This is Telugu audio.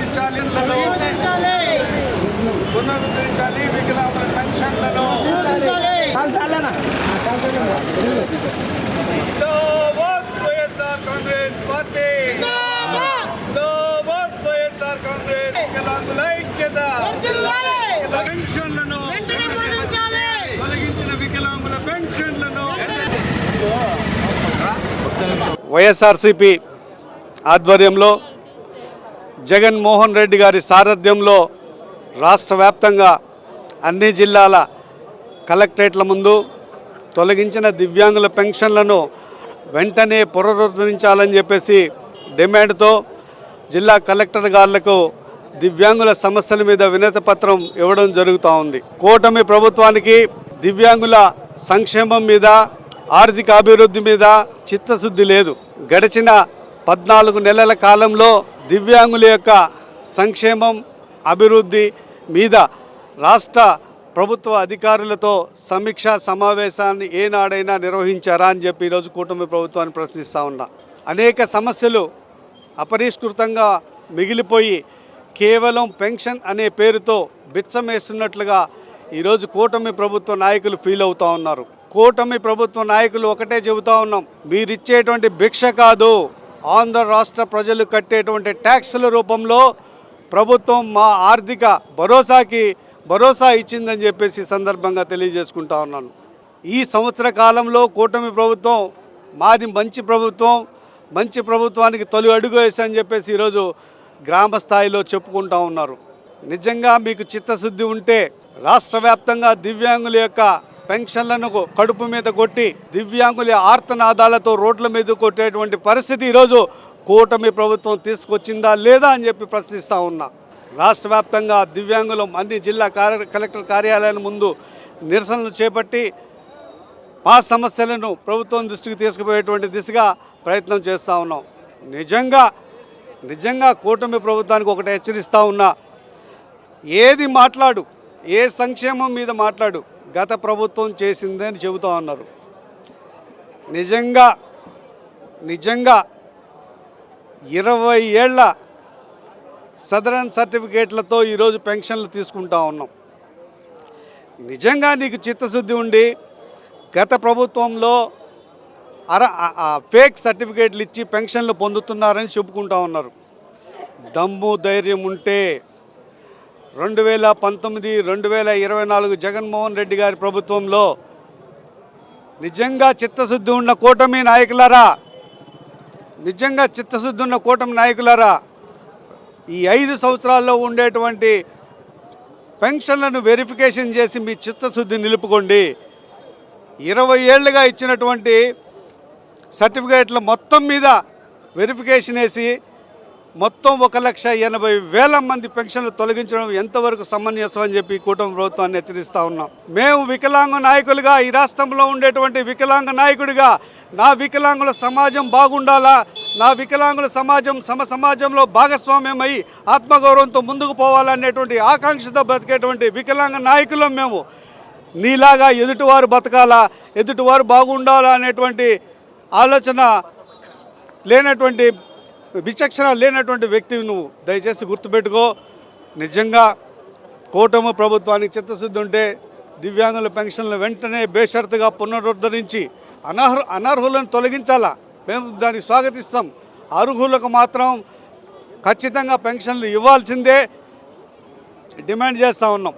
పునరుద్ధరించాలి. పునరుద్ధరించాలి. వికలాంగుల పెన్షన్లను వైఎస్ఆర్ కాంగ్రెస్ పార్టీ. జిందాబాద్ వైఎస్ఆర్ కాంగ్రెస్ వికలాంగుల ఐక్యత. పెన్షన్లను. తొలగించిన వికలాంగుల పెన్షన్లను. వైఎస్ఆర్సిపి ఆధ్వర్యంలో జగన్మోహన్ రెడ్డి గారి సారథ్యంలో రాష్ట్ర వ్యాప్తంగా అన్ని జిల్లాల కలెక్టరేట్ల ముందు తొలగించిన దివ్యాంగుల పెన్షన్లను వెంటనే పునరుద్ధరించాలని చెప్పేసి డిమాండ్తో జిల్లా కలెక్టర్ గారులకు దివ్యాంగుల సమస్యల మీద వినతి పత్రం ఇవ్వడం జరుగుతూ ఉంది. కూటమి ప్రభుత్వానికి దివ్యాంగుల సంక్షేమం మీద ఆర్థిక అభివృద్ధి మీద చిత్తశుద్ధి లేదు. గడిచిన పద్నాలుగు నెలల కాలంలో దివ్యాంగుల యొక్క సంక్షేమం అభివృద్ధి మీద రాష్ట్ర ప్రభుత్వ అధికారులతో సమీక్షా సమావేశాన్ని ఏనాడైనా నిర్వహించారా అని చెప్పి ఈరోజు కూటమి ప్రభుత్వాన్ని ప్రశ్నిస్తూ ఉన్నా. అనేక సమస్యలు అపరిష్కృతంగా మిగిలిపోయి కేవలం పెన్షన్ అనే పేరుతో బిచ్చమేస్తున్నట్లుగా ఈరోజు కూటమి ప్రభుత్వ నాయకులు ఫీల్ అవుతూ ఉన్నారు. కూటమి ప్రభుత్వ నాయకులు ఒకటే చెబుతా ఉన్నాం మీరిచ్చేటువంటి భిక్ష కాదు. ఆంధ్ర రాష్ట్ర ప్రజలు కట్టేటువంటి ట్యాక్స్ల రూపంలో ప్రభుత్వం మా ఆర్థిక భరోసాకి భరోసా ఇచ్చిందని చెప్పేసి సందర్భంగా తెలియజేసుకుంటా ఉన్నాను. ఈ సంవత్సర కాలంలో కూటమి ప్రభుత్వం మాది మంచి ప్రభుత్వం మంచి ప్రభుత్వానికి తొలి అడుగు వేసని చెప్పేసి ఈరోజు గ్రామ స్థాయిలో చెప్పుకుంటా ఉన్నారు. నిజంగా మీకు చిత్తశుద్ధి ఉంటే రాష్ట్ర వ్యాప్తంగా దివ్యాంగుల యొక్క పెన్షన్లను కడుపు మీద కొట్టి దివ్యాంగుల ఆర్తనాదాలతో రోడ్ల మీద కొట్టేటువంటి పరిస్థితి ఈరోజు కూటమి ప్రభుత్వం తీసుకొచ్చిందా లేదా అని చెప్పి ప్రశ్నిస్తూ ఉన్నా. రాష్ట్ర వ్యాప్తంగా దివ్యాంగులు అన్ని జిల్లా కార్య కలెక్టర్ కార్యాలయాల ముందు నిరసనలు చేపట్టి మా సమస్యలను ప్రభుత్వం దృష్టికి తీసుకుపోయేటువంటి దిశగా ప్రయత్నం చేస్తూ ఉన్నాం. నిజంగా నిజంగా కూటమి ప్రభుత్వానికి ఒకటి హెచ్చరిస్తూ ఉన్నా. ఏది మాట్లాడు ఏ సంక్షేమం మీద మాట్లాడు గత ప్రభుత్వం చేసిందని చెబుతూ ఉన్నారు. నిజంగా నిజంగా ఇరవై ఏళ్ళ సదరన్ సర్టిఫికేట్లతో ఈరోజు పెన్షన్లు తీసుకుంటా ఉన్నాం. నిజంగా నీకు చిత్తశుద్ధి ఉండి గత ప్రభుత్వంలో అర ఆ- ఫేక్ సర్టిఫికేట్లు ఇచ్చి పెన్షన్లు పొందుతున్నారని చెప్పుకుంటా ఉన్నారు. దమ్ము ధైర్యం ఉంటే రెండు వేల పంతొమ్మిది రెండు వేల ఇరవై నాలుగు జగన్మోహన్ రెడ్డి గారి ప్రభుత్వంలో నిజంగా చిత్తశుద్ధి ఉన్న కూటమి నాయకులారా? నిజంగా చిత్తశుద్ధి ఉన్న కూటమి నాయకులారా? ఈ ఐదు సంవత్సరాల్లో ఉండేటువంటి పెన్షన్లను వెరిఫికేషన్ చేసి మీ చిత్తశుద్ధి నిలుపుకోండి. ఇరవై ఏళ్ళుగా ఇచ్చినటువంటి సర్టిఫికేట్ల మొత్తం మీద వెరిఫికేషన్ వేసి మొత్తం ఒక లక్ష ఎనభై వేల మంది పెన్షన్లు తొలగించడం ఎంతవరకు సమంజసం అని చెప్పి కూటమి ప్రభుత్వాన్ని హెచ్చరిస్తూ ఉన్నాం. మేము వికలాంగ నాయకులుగా ఈ రాష్ట్రంలో ఉండేటువంటి వికలాంగ నాయకుడిగా నా వికలాంగుల సమాజం బాగుండాలా? నా వికలాంగుల సమాజం సమ సమాజంలో భాగస్వామ్యమై ఆత్మగౌరవంతో ముందుకు పోవాలనేటువంటి ఆకాంక్షతో బ్రతికేటువంటి వికలాంగ నాయకులం మేము. నీలాగా ఎదుటివారు బతకాలా? ఎదుటివారు బాగుండాలా అనేటువంటి ఆలోచన లేనటువంటి విచక్షణ లేనటువంటి వ్యక్తి నువ్వు దయచేసి గుర్తుపెట్టుకో. నిజంగా కూటమి ప్రభుత్వానికి చిత్తశుద్ధి ఉంటే దివ్యాంగుల పెన్షన్లు వెంటనే బేషరతుగా పునరుద్ధరించి అనర్హ అనర్హులను తొలగించాలా? మేము దాన్ని స్వాగతిస్తాం. అర్హులకు మాత్రం ఖచ్చితంగా పెన్షన్లు ఇవ్వాల్సిందే డిమాండ్ చేస్తూ ఉన్నాం.